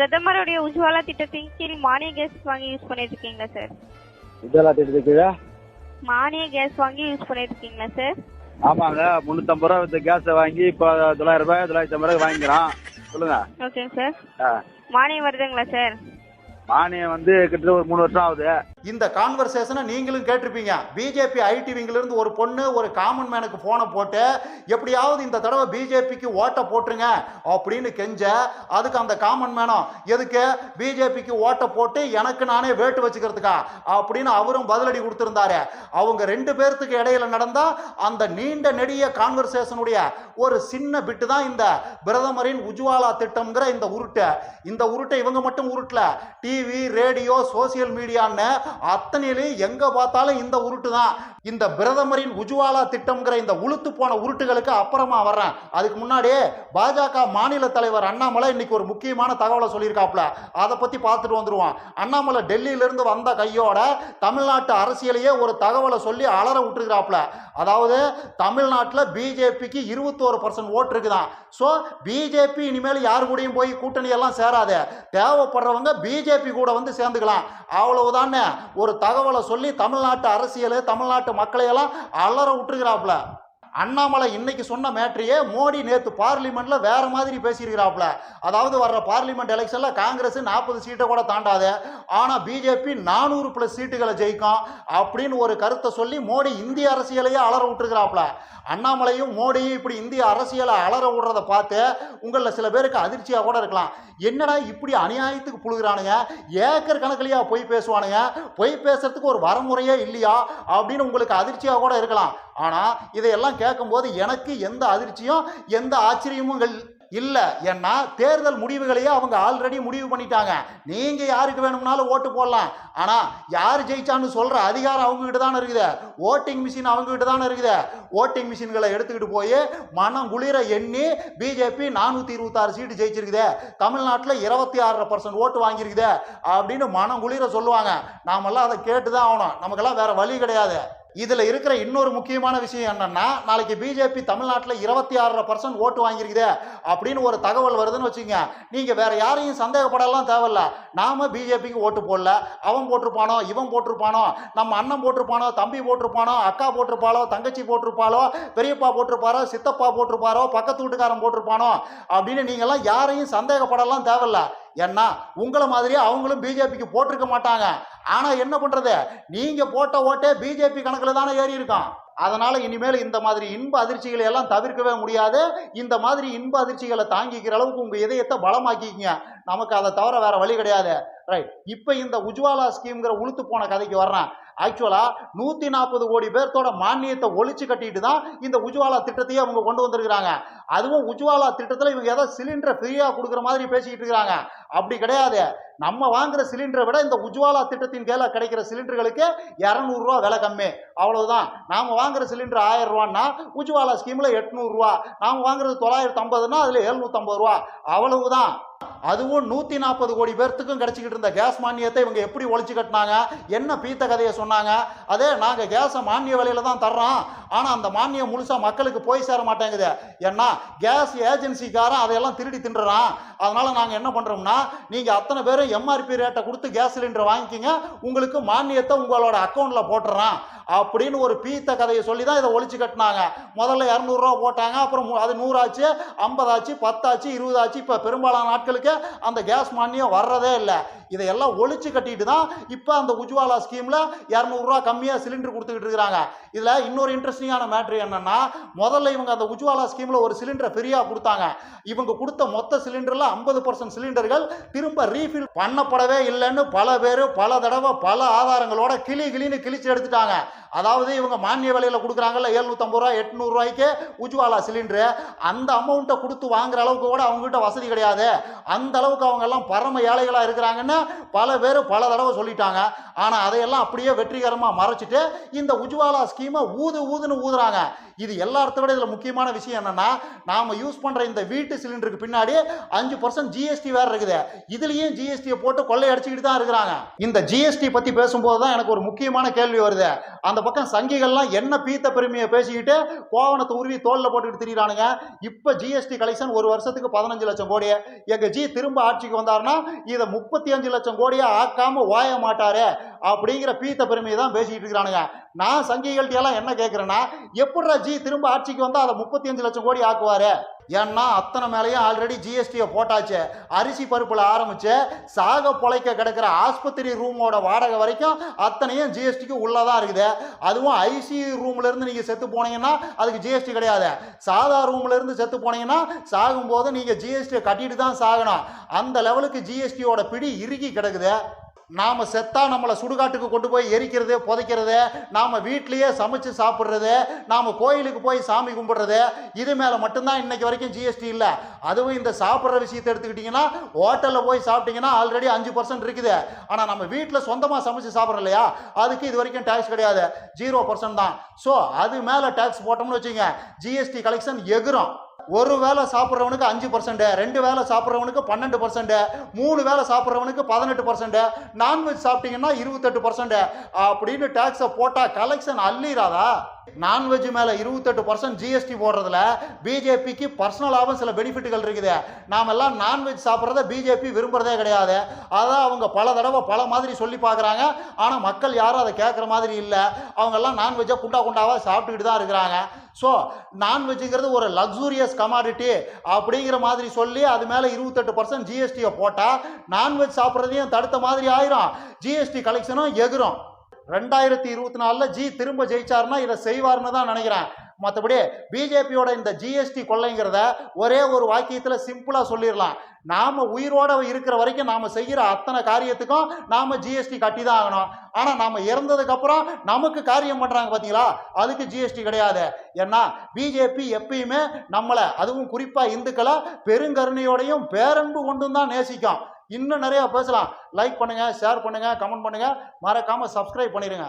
பிரதமருடைய உஜ்வாலா திட்டத்தின் கீழ் மானிய கேஸ் வாங்கி யூஸ் பண்ணிட்டு இருக்கீங்களா சார் உஜாலா திட்டத்துக்கு கீழே? மானிய கேஸ் வாங்கி யூஸ் பண்ணிட்டு இருக்கீங்களா சார் ஆமாங்க முந்நூற்றம்பது ரூபா வித்த கேஸை வாங்கி இப்போ தொள்ளாயிரம் ரூபாய் தொள்ளாயிரத்தி ஐம்பது ரூபாய் வாங்கிக்கிறோம். சொல்லுங்க. ஓகேங்க சார் மானியம் வருதுங்களா சார் மானியம் வந்து கிட்டத்தட்ட ஒரு மூணு வருஷம் ஆகுது. இந்த கான்வர்சேஷனை நீங்களும் கேட்டிருப்பீங்க. பிஜேபி ஐடிவிங்கிலிருந்து ஒரு பொண்ணு ஒரு காமன் மேனுக்கு ஃபோனை போட்டு எப்படியாவது இந்த தடவை பிஜேபிக்கு ஓட்டை போட்டுருங்க அப்படின்னு கெஞ்ச அதுக்கு அந்த காமன் மேனும் எதுக்கு? பிஜேபிக்கு ஓட்டை போட்டு எனக்கு நானே வேட்டு வச்சுக்கிறதுக்கா? அப்படின்னு அவரும் பதிலடி கொடுத்துருந்தாரு. அவங்க ரெண்டு பேர்த்துக்கு இடையில நடந்த அந்த நீண்ட நெடிய கான்வர்சேஷனுடைய ஒரு சின்ன பிட்டு தான் இந்த பிரதமரின் உஜ்வாலா திட்டம்ங்கிற இந்த உருட்டு. இந்த உருட்டை இவங்க மட்டும் உருட்டல. டிவி ரேடியோ சோசியல் மீடியான்னு அத்தனையிலையும் எங்க பார்த்தாலும் இந்த உருட்டு தான் இந்த பிரதமரின் உஜ்வாலா திட்டம்ங்கிற இந்த உளுத்து போன உருட்டுகளுக்கு அப்புறமா வர்றேன். அதுக்கு முன்னாடியே பாஜக மாநில தலைவர் அண்ணாமலை இன்னைக்கு ஒரு முக்கியமான தகவலை சொல்லியிருக்காப்ல அதை பத்தி பார்த்துட்டு வந்துடுவான் அண்ணாமலை டெல்லியிலேருந்து வந்த கையோட தமிழ்நாட்டு அரசியலையே ஒரு தகவலை சொல்லி அலற விட்டுருக்கிறாப்ல அதாவது தமிழ்நாட்டில் பிஜேபிக்கு இருபத்தோரு பர்சன்ட் ஓட்டு இருக்குதான். ஸோ பிஜேபி இனிமேல் யார் கூடயும் போய் கூட்டணி எல்லாம் சேராது. தேவைப்படுறவங்க பிஜேபி கூட வந்து சேர்ந்துக்கலாம். அவ்வளவுதானே? ஒரு தகவலை சொல்லி தமிழ்நாட்டு அரசியல் தமிழ்நாட்டு மக்களையெல்லாம் அலற விட்டுருக்கிறாப்புல. அண்ணாமலை இன்னைக்கு சொன்ன மேட்ரியே மோடி நேற்று பார்லிமெண்ட்ல வேற மாதிரி பேசியிருக்கிறாப்ல அதாவது வர்ற பார்லிமெண்ட் எலெக்ஷன்ல காங்கிரஸ் நாற்பது சீட்டை கூட தாண்டாது. ஆனா பிஜேபி நானூறு பிளஸ் சீட்டுகளை ஜெயிக்கும் அப்படின்னு ஒரு கருத்தை சொல்லி மோடி இந்திய அரசியலையே அலற விட்டுருக்கிறாப்ல அண்ணாமலையும் மோடியும் இப்படி இந்திய அரசியலை அலற விடுறத பார்த்து உங்களில் சில பேருக்கு அதிர்ச்சியாக கூட இருக்கலாம். என்னடா இப்படி அநியாயத்துக்கு புழுகிறானுங்க? ஏக்கர் கணக்கிலையா பொய் பேசுவானுங்க? பொய் பேசுறதுக்கு ஒரு வரமுறையே இல்லையா? அப்படின்னு உங்களுக்கு அதிர்ச்சியாக கூட இருக்கலாம். ஆனால் இதையெல்லாம் கேட்கும்போது எனக்கு எந்த அதிர்ச்சியும் எந்த ஆச்சரியமும் இல்லை. ஏன்னா தேர்தல் முடிவுகளையே அவங்க ஆல்ரெடி முடிவு பண்ணிட்டாங்க. நீங்கள் யாருக்கு வேணும்னாலும் ஓட்டு போடலாம். ஆனால் யார் ஜெயிச்சான்னு சொல்கிற அதிகாரம் அவங்ககிட்ட தானே இருக்குது. ஓட்டிங் மிஷின் அவங்ககிட்ட தானே இருக்குது. ஓட்டிங் மிஷின்களை எடுத்துக்கிட்டு போய் மனம் குளிர எண்ணி பிஜேபி நானூற்றி இருபத்தாறு சீட்டு ஜெயிச்சிருக்குதே. தமிழ்நாட்டில் இருபத்தி ஆறரை பர்சன்ட் ஓட்டு வாங்கியிருக்குதே. அப்படின்னு மனம் குளிர சொல்லுவாங்க. நாமெல்லாம் அதை கேட்டு தான் ஆகணும். நமக்கெல்லாம் வேறு வழி கிடையாது. இதில் இருக்கிற இன்னொரு முக்கியமான விஷயம் என்னன்னா நாளைக்கு பிஜேபி தமிழ்நாட்டில் இருபத்தி ஆறரை பர்சன்ட் ஓட்டு வாங்கியிருக்குதே அப்படின்னு ஒரு தகவல் வருதுன்னு வச்சுங்க நீங்கள் வேற யாரையும் சந்தேகப்படலாம் தேவையில்ல. நாம பிஜேபிக்கு ஓட்டு போடல. அவன் போட்டிருப்பானோ இவன் போட்டிருப்பானோ நம்ம அண்ணன் போட்டிருப்பானோ தம்பி போட்டிருப்பானோ அக்கா போட்டிருப்பாளோ தங்கச்சி போட்டிருப்பாளோ பெரியப்பா போட்டிருப்பாரோ சித்தப்பா போட்டிருப்பாரோ பக்கத்து வீட்டுக்காரன் போட்டிருப்பானோ அப்படின்னு நீங்கள்லாம் யாரையும் சந்தேகப்படலாம் தேவையில்ல. ஏன்னா உங்களை மாதிரியே அவங்களும் பிஜேபிக்கு போட்டிருக்க மாட்டாங்க. ஆனால் என்ன பண்ணுறது நீங்கள் போட்ட ஓட்டே பிஜேபி கணக்கில் தானே ஏறி இருக்கான் அதனால் இனிமேல் இந்த மாதிரி இன்ப அதிர்ச்சிகளை எல்லாம் தவிர்க்கவே முடியாது. இந்த மாதிரி இன்ப அதிர்ச்சிகளை தாங்கிக்கிற அளவுக்கு உங்கள் இதயத்தை பலமாக்கிக்கங்க. நமக்கு அதை தவிர வேற வழி கிடையாது. ரைட் இப்போ இந்த உஜ்வாலா ஸ்கீம்ங்கிற உளுத்து போன கதைக்கு வர்றேன். ஆக்சுவலா நூத்தி நாற்பது கோடி பேர்த்தோட மானியத்தை ஒழிச்சு கட்டிட்டு தான் இந்த உஜ்வாலா திட்டத்தையே அவங்க கொண்டு வந்திருக்கிறாங்க. அதுவும் உஜ்வாலா திட்டத்தில் இவங்க ஏதோ சிலிண்டரை ஃப்ரீயா கொடுக்குற மாதிரி பேசிக்கிட்டு இருக்கிறாங்க அப்படி கிடையாது. நம்ம வாங்குற சிலிண்டரை விட இந்த உஜ்வாலா திட்டத்தின் கீழே கிடைக்கிற சிலிண்டர்களுக்கு இரநூறுவா விலை கம்மி. அவ்வளவுதான். நாம வாங்குற சிலிண்டர் ஆயிரம் ரூபான்னா உஜ்வாலா ஸ்கீம்ல எட்நூறுரூவா நாம வாங்குறது தொள்ளாயிரத்தி ஐம்பதுன்னா அதுல எழுநூற்றம்பது ரூபா. அவ்வளவுதான். அதுவும் நூற்றி நாற்பது கோடி பேர்த்துக்கும் கிடச்சிக்கிட்டு இருந்த கேஸ் மானியத்தை இவங்க எப்படி ஒழிச்சு கட்டினாங்க? என்ன பீத்த கதையை சொன்னாங்க? அதே நாங்கள் கேஸை மானிய விலையில தான் தர்றோம். ஆனால் அந்த மானியம் முழுசாக மக்களுக்கு போய் சேர மாட்டேங்குது. ஏன்னா கேஸ் ஏஜென்சிக்காரன் அதையெல்லாம் திருடி தின்றுறான். அதனால் நாங்கள் என்ன பண்ணுறோம்னா நீங்கள் அத்தனை பேரும் எம்ஆர்பி ரேட்டை கொடுத்து கேஸ் சிலிண்டர் வாங்கிக்கிங்க. உங்களுக்கு மானியத்தை உங்களோட அக்கௌண்ட்டில் போட்டுறான். அப்படின்னு ஒரு பீத்த கதையை சொல்லி தான் இதை ஒழிச்சு கட்டினாங்க. முதல்ல இரநூறுவா போட்டாங்க அப்புறம் அது நூறாச்சு ஐம்பதாச்சு பத்தாச்சு இருபதாச்சு. இப்போ பெரும்பாலான நாட்களுக்கு அந்த கேஸ் மானியம் வர்றதே இல்லை. இதையெல்லாம் ஒழிச்சு கட்டிட்டு தான் இப்போ அந்த உஜ்வாலா ஸ்கீமில் இரநூறுவா கம்மியாக சிலிண்டர் கொடுத்துக்கிட்டு இருக்கிறாங்க. இதில் இன்னொரு இன்ட்ரெஸ்டிங்கான மேட்ரு என்னென்னா முதல்ல இவங்க அந்த உஜ்வாலா ஸ்கீமில் ஒரு சிலிண்டரை ஃப்ரீயாக கொடுத்தாங்க. இவங்க கொடுத்த மொத்த சிலிண்டரில் ஐம்பது பர்சன்ட் சிலிண்டர்கள் திரும்ப ரீஃபில் பண்ணப்படவே இல்லைன்னு பல பேர் பல தடவை பல ஆதாரங்களோட கிளி கிளின்னு கிழிச்சு எடுத்துட்டாங்க. அதாவது இவங்க மானிய விலையில் கொடுக்குறாங்கல்ல எழுநூத்தம்பது ரூபா எட்நூறுரூவாய்க்கு உஜ்வாலா சிலிண்டரு அந்த அமௌண்ட்டை கொடுத்து வாங்குற அளவுக்கு கூட அவங்ககிட்ட வசதி கிடையாது. அந்த அளவுக்கு அவங்க எல்லாம் பரம ஏழைகளாக இருக்கிறாங்கன்னு பல பேர் பல தடவை சொல்லிட்டாங்க. ஆனால் அதையெல்லாம் அப்படியே வெற்றிகரமாக மறைச்சிட்டு இந்த உஜ்வாலா ஸ்கீமை ஊது ஊதுன்னு ஊதுறாங்க. இது எல்லாத்த விட இதில் முக்கியமான விஷயம் என்னன்னா நாம யூஸ் பண்ற இந்த வீட்டு சிலிண்டருக்கு பின்னாடி அஞ்சு பர்சன்ட் ஜிஎஸ்டி வேற இருக்குது. இதுலயும் ஜிஎஸ்டியை போட்டு கொள்ளை அடிச்சுக்கிட்டு தான் இருக்கிறாங்க. இந்த ஜிஎஸ்டி பத்தி பேசும்போது தான் எனக்கு ஒரு முக்கியமான கேள்வி வருது. அந்த பக்கம் சங்கிகள்லாம் என்ன பீத்த பெருமையை பேசிக்கிட்டு கோவணத்தை உருவி தோல்ல போட்டுக்கிட்டு திரியிறானுங்க. இப்ப ஜிஎஸ்டி கலெக்ஷன் ஒரு வருஷத்துக்கு பதினஞ்சு லட்சம் கோடி எங்க ஜி திரும்ப ஆட்சிக்கு வந்தாருன்னா இதை முப்பத்தி அஞ்சு லட்சம் கோடியா ஆக்காம ஓய மாட்டாரு அப்படிங்கிற பீத்த பெருமையை தான் பேசிக்கிட்டு இருக்கிறானுங்க. நான் சங்கிகள்ட்ட எல்லாம் என்ன கேட்குறேன்னா எப்படிடா ஜி திரும்ப ஆட்சிக்கு வந்தால் அதை முப்பத்தி அஞ்சு லட்சம் கோடி ஆக்குவார்? ஏன்னா அத்தனை மேலேயும் ஆல்ரெடி ஜிஎஸ்டியை போட்டாச்சு. அரிசி பருப்பில் ஆரம்பித்து சாக பொழைக்க கிடக்கிற ஆஸ்பத்திரி ரூமோட வாடகை வரைக்கும் அத்தனையும் ஜிஎஸ்டிக்கு உள்ளதான் இருக்குது. அதுவும் ஐசியூ ரூம்லேருந்து நீங்கள் செத்து போனீங்கன்னா அதுக்கு ஜிஎஸ்டி கிடையாது. சாதா ரூம்லேருந்து செத்து போனீங்கன்னா சாகும்போது நீங்கள் ஜிஎஸ்டியை கட்டிட்டு தான் சாகணும். அந்த லெவலுக்கு ஜிஎஸ்டியோட பிடி இறுகி கிடக்குது. நாம் செத்தா நம்மளை சுடுகாட்டுக்கு கொண்டு போய் எரிக்கிறது புதைக்கிறது நாம் வீட்லேயே சமைச்சு சாப்பிட்றது நாம் கோயிலுக்கு போய் சாமி கும்பிட்றது இது மேலே மட்டும்தான் இன்றைக்கி வரைக்கும் ஜிஎஸ்டி இல்லை. அதுவும் இந்த சாப்பிட்ற விஷயத்தை எடுத்துக்கிட்டிங்கன்னா ஹோட்டலில் போய் சாப்பிட்டீங்கன்னா ஆல்ரெடி அஞ்சு பர்சன்ட் இருக்குது. ஆனால் நம்ம வீட்டில் சொந்தமாக சமைச்சு சாப்பிட்றோம் இல்லையா? அதுக்கு இது வரைக்கும் டேக்ஸ் கிடையாது. ஜீரோ பர்சன்ட் தான். ஸோ அது மேலே டேக்ஸ் போட்டோம்னு வச்சுங்க ஜிஎஸ்டி கலெக்ஷன் எகுரும் ஒரு வேளை சாப்பிட்றவனுக்கு அஞ்சு பர்சன்ட் ரெண்டு வேளை சாப்பிட்றவனுக்கு பன்னெண்டு பர்சன்ட் மூணு வேளை சாப்பிட்றவனுக்கு பதினெட்டு பர்சன்ட் நான்வெஜ் சாப்பிட்டீங்கன்னா இருபத்தெட்டு பர்சன்ட் அப்படின்னு டேக்ஸை போட்டால் கலெக்ஷன் அள்ளிடாதா நான்வெஜ் மேலே இருபத்தெட்டு பர்சன்ட் ஜிஎஸ்டி போடுறதுல பிஜேபிக்கு பர்சனலாகவும் சில பெனிஃபிட்டுகள் இருக்குது. நாமெல்லாம் நான்வெஜ் சாப்பிட்றத பிஜேபி விரும்புகிறதே கிடையாது. அதான் அவங்க பல தடவை பல மாதிரி சொல்லி பார்க்குறாங்க. ஆனால் மக்கள் யாரும் அதை கேட்குற மாதிரி இல்லை. அவங்கெல்லாம் நான்வெஜ்ஜை குண்டா குண்டாவாக சாப்பிட்டுக்கிட்டு தான் இருக்கிறாங்க. ஸோ நான்வெஜ்ஜுங்கிறது ஒரு லக்ஸூரியஸ் கமாடிட்டி அப்படிங்கிற மாதிரி சொல்லி அது மேலே இருபத்தெட்டு பர்சன்ட் ஜிஎஸ்டியை போட்டால் நான்வெஜ் சாப்பிட்றதையும் தடுத்த மாதிரி ஆயிரும். ஜிஎஸ்டி கலெக்ஷனும் எகிரும் ரெண்டாயிரத்தி இருபத்தி நாலில் ஜி திரும்ப ஜெயிச்சாருன்னா இதை செய்வார்னு தான் நினைக்கிறேன். மற்றபடி பிஜேபியோட இந்த ஜிஎஸ்டி கொள்ளைங்கிறத ஒரே ஒரு வாக்கியத்தில் சிம்பிளாக சொல்லிடலாம். நாம் உயிரோட இருக்கிற வரைக்கும் நாம் செய்கிற அத்தனை காரியத்துக்கும் நாம் ஜிஎஸ்டி கட்டி தான் ஆகணும். ஆனால் நாம் இறந்ததுக்கப்புறம் நமக்கு காரியம் பண்ணுறாங்க பார்த்தீங்களா அதுக்கு ஜிஎஸ்டி கிடையாது. ஏன்னா பிஜேபி எப்பயுமே நம்மளை அதுவும் குறிப்பாக இந்துக்களை பெருங்கருணையோடையும் பேரன்பு கொண்டும் தான் நேசிக்கும். இன்னும் நிறையா பேசலாம். லைக் பண்ணுங்கள் ஷேர் பண்ணுங்கள் கமெண்ட் பண்ணுங்கள் மறக்காமல் சப்ஸ்கிரைப் பண்ணிடுங்க